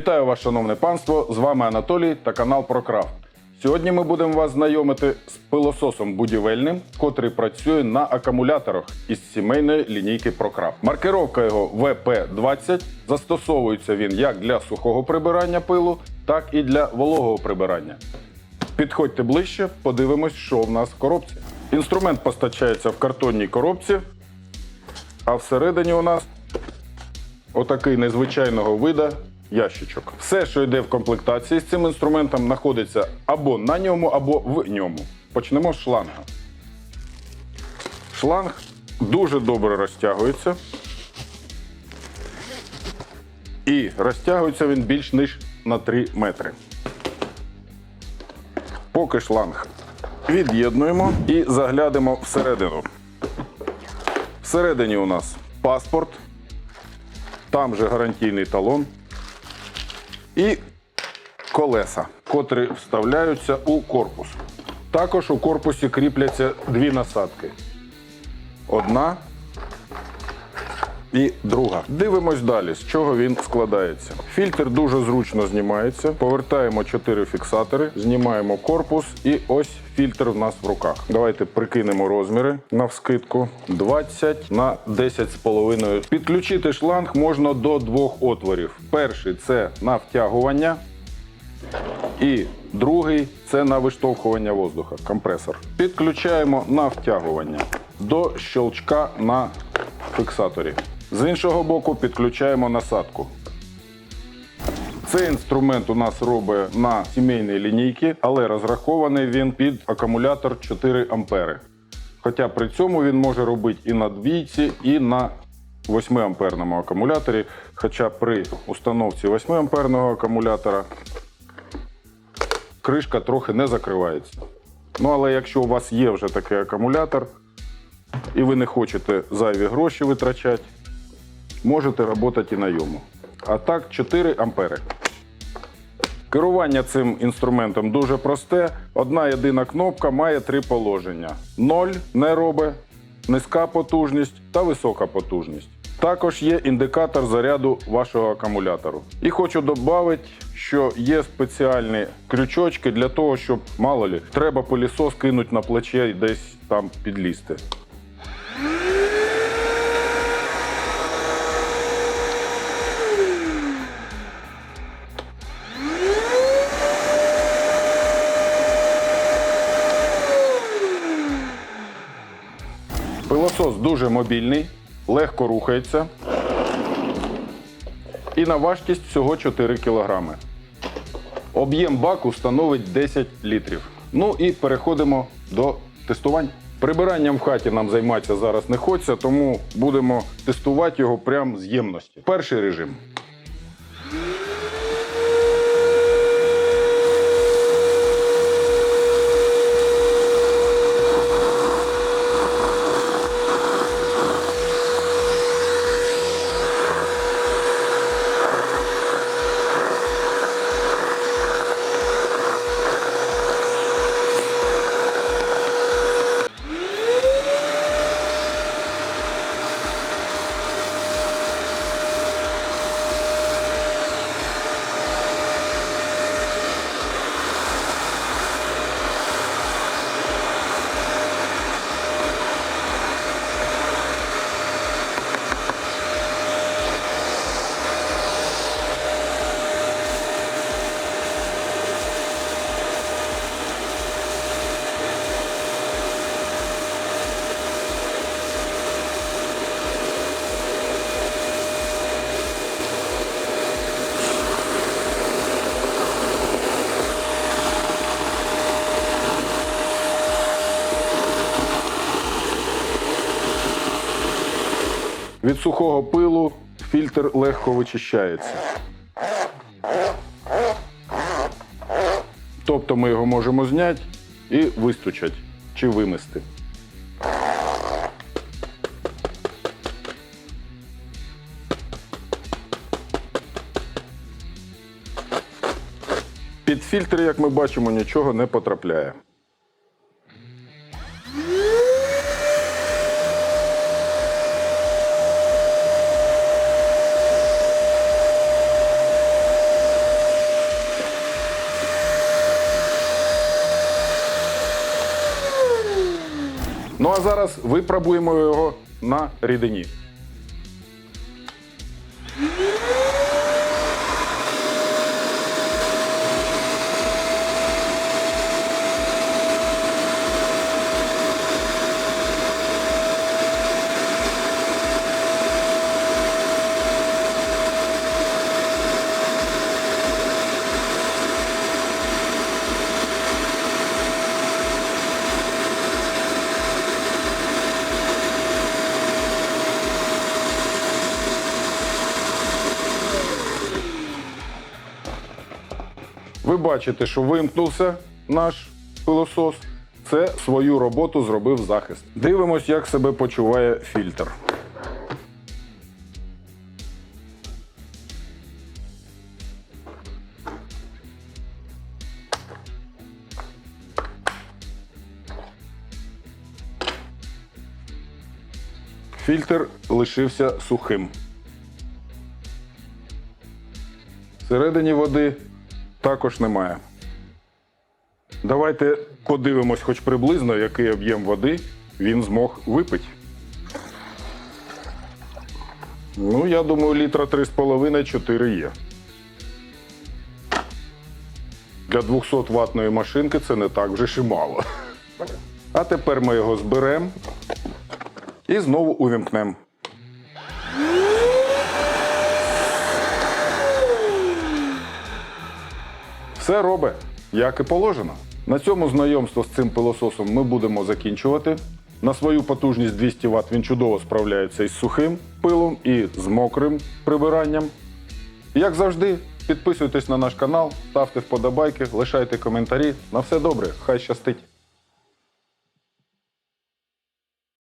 Вітаю вас, шановне панство! З вами Анатолій та канал ProCraft. Сьогодні ми будемо вас знайомити з пилососом будівельним, котрий працює на акумуляторах із сімейної лінійки ProCraft. Маркировка його VP20. Застосовується він як для сухого прибирання пилу, так і для вологого прибирання. Підходьте ближче, подивимось, що в нас в коробці. Інструмент постачається в картонній коробці, а всередині у нас отакий незвичайного вида ящичок. Все, що йде в комплектації з цим інструментом, знаходиться або на ньому, або в ньому. Почнемо з шланга. Шланг дуже добре розтягується. І розтягується він більш ніж на 3 метри. Поки шланг від'єднуємо і заглянемо всередину. Всередині у нас паспорт, там же гарантійний талон і колеса, котрі вставляються у корпус. Також у корпусі кріпляться дві насадки. Одна і друга. Дивимось далі, з чого він складається. Фільтр дуже зручно знімається. Повертаємо чотири фіксатори, знімаємо корпус, і ось фільтр в нас в руках. Давайте прикинемо розміри на вскидку. 20 на 10,5. Підключити шланг можна до двох отворів. Перший це на втягування. І другий це на виштовхування воздуха, компресор. Підключаємо на втягування до щелчка на фіксаторі. З іншого боку підключаємо насадку. Цей інструмент у нас робить на сімейній лінійці, але розрахований він під акумулятор 4 ампери. Хоча при цьому він може робити і на двійці, і на 8 амперному акумуляторі. Хоча при установці 8 амперного акумулятора кришка трохи не закривається. Ну, але якщо у вас є вже такий акумулятор, і ви не хочете зайві гроші витрачати, можете працювати і на йому. А так 4 ампери. Керування цим інструментом дуже просте. Одна єдина кнопка має три положення: 0 не робить, низька потужність та висока потужність. Також є індикатор заряду вашого акумулятору. І хочу додати, що є спеціальні крючочки для того, щоб мало лі, треба пилісос кинути на плече і десь там підлізти. Пилосос дуже мобільний, легко рухається. І на важкість всього 4 кг. Об'єм баку становить 10 літрів. Ну і переходимо до тестувань. Прибиранням в хаті нам займатися зараз не хочеться, тому будемо тестувати його прямо з ємності. Перший режим. Від сухого пилу фільтр легко вичищається. Тобто ми його можемо зняти і вистучати чи вимести. Під фільтр, як ми бачимо, нічого не потрапляє. Ну а зараз випробуємо його на рідині. Бачите, що вимкнувся наш пилосос. Це свою роботу зробив захист. Дивимось, як себе почуває фільтр. Фільтр лишився сухим. Всередині води також немає. Давайте подивимось, хоч приблизно, який об'єм води він змог випити. Ну, я думаю, літра 3,5-4 є. Для 200 ватної машинки це не так вже ж і мало. А тепер ми його зберемо і знову увімкнемо. Все робить, як і положено. На цьому знайомство з цим пилососом ми будемо закінчувати. На свою потужність 200 Вт він чудово справляється із сухим пилом і з мокрим прибиранням. Як завжди, підписуйтесь на наш канал, ставте вподобайки, лишайте коментарі. На все добре, хай щастить!